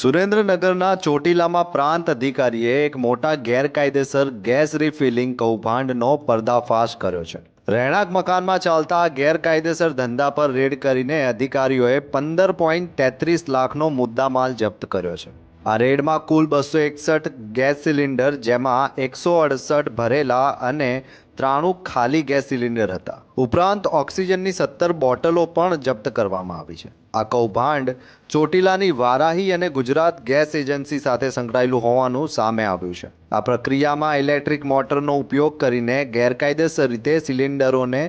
સુરેન્દ્રનગરના ચોટીલામાં પ્રાંત અધિકારીએ એક મોટા ગેરકાયદેસર ગેસ રિફિલિંગ કૌભાંડનો પર્દાફાશ કર્યો છે. રહેણાંક મકાનમાં ચાલતા ગેરકાયદેસર ધંધા પર રેડ કરીને અધિકારીઓએ પંદર પોઈન્ટ તેત્રીસ લાખનો મુદ્દામાલ જપ્ત કર્યો છે. આ રેડમાં કુલ બસો એકસઠ ગેસ સિલિન્ડર, જેમાં એકસો અડસઠ ભરેલા અને ત્રાણું ખાલી ગેસ સિલિન્ડર હતા. ઉપરાંત ઓક્સિજનની સત્તર બોટલો પણ જપ્ત કરવામાં આવી છે. આ કૌભાંડ ચોટીલાની વારાહી અને ગુજરાત ગેસ એજન્સી સાથે સંકળાયેલું હોવાનું સામે આવ્યું છે. આ પ્રક્રિયામાં ઇલેક્ટ્રિક મોટરનો ઉપયોગ કરીને ગેરકાયદેસર રીતે સિલિન્ડરોને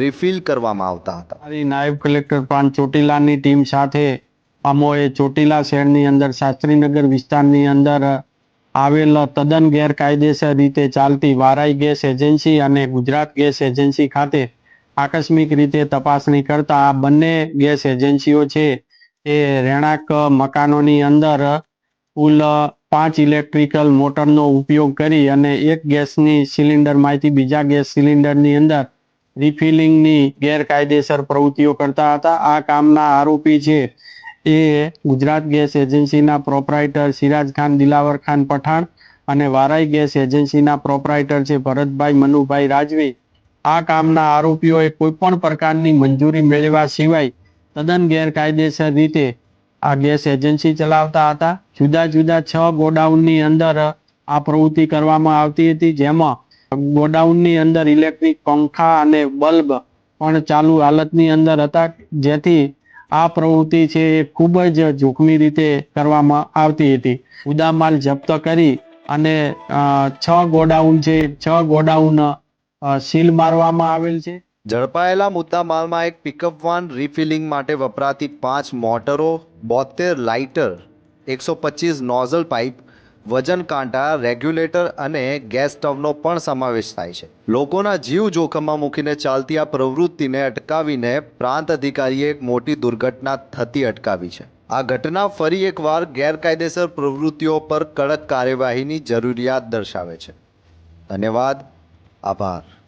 રિફિલ કરવામાં આવતા હતા. નાયબ કલેક્ટર પ્રાંત ચોટીલાની ટીમ સાથે. અમોએ ચોટીલા શહેરની અંદર શાસ્ત્રીનગર વિસ્તારની અંદર આવેલ તદ્દન ગેરકાયદેસર રીતે ચાલતી વારાઈ ગેસ એજન્સી અને ગુજરાત ગેસ એજન્સી ખાતે આકસ્મિક રીતે તપાસણી કરતા આ બંને ગેસ એજન્સીઓ છે એ રહેણાંક મકાનોની અંદર કુલ પાંચ ઇલેક્ટ્રિકલ મોટરનો ઉપયોગ કરી અને એક ગેસની સિલિન્ડરમાંથી બીજા ગેસ સિલિન્ડરની અંદર રિફિલિંગની ગેરકાયદેસર પ્રવૃત્તિઓ કરતા હતા. આ કામના આરોપી છે એ ગુજરાત ગેસ એજન્સીના પ્રોપરાઇટર સિરાજ ખાન, દિલાવર ખાન પઠાણ અને વારાઈ ગેસ એજન્સીના પ્રોપરાઇટર છે ભરતભાઈ મનુભાઈ રાજવી. આ કામના આરોપીઓએ કોઈ પણ પ્રકારની મંજૂરી મેળવ્યા સિવાય તદ્દન ગેરકાયદેસર રીતે આ ગેસ એજન્સી ચલાવતા હતા. જુદા જુદા છ ગોડાઉનની અંદર આ પ્રવૃત્તિ કરવામાં આવતી હતી, જેમાં ગોડાઉનની અંદર ઇલેક્ટ્રિક પંખા અને બલ્બ પણ ચાલુ હાલતની અંદર હતા, જેથી આ પ્રવૃત્તિ છે એ ખૂબ જ જોખમી રીતે કરવામાં આવતી હતી. ઉદામાલ જપ્ત કરી અને છ ગોડાઉન છે છ ગોડાઉન સીલ મારવામાં આવેલ છે. ઝડપાયેલા મુદ્દામાલમાં એક પિકઅપ વાન રિફિલિંગ માટે વપરાતી પાંચ મોટરો બોતેર લાઇટર એકસો પચીસ નોઝલ પાઇપ વજન કાંટા, રેગ્યુલેટર અને ગેસ સ્ટવનો પણ સમાવેશ થાય છે. લોકોના જીવ જોખમમાં મૂકીને ચાલતી આ પ્રવૃત્તિને અટકાવીને પ્રાંત અધિકારીએ એક મોટી દુર્ઘટના થતી અટકાવી છે. આ ઘટના ફરી એકવાર ગેરકાયદેસર પ્રવૃત્તિઓ પર કડક કાર્યવાહીની જરૂરિયાત દર્શાવે છે. ધન્યવાદ. આભાર.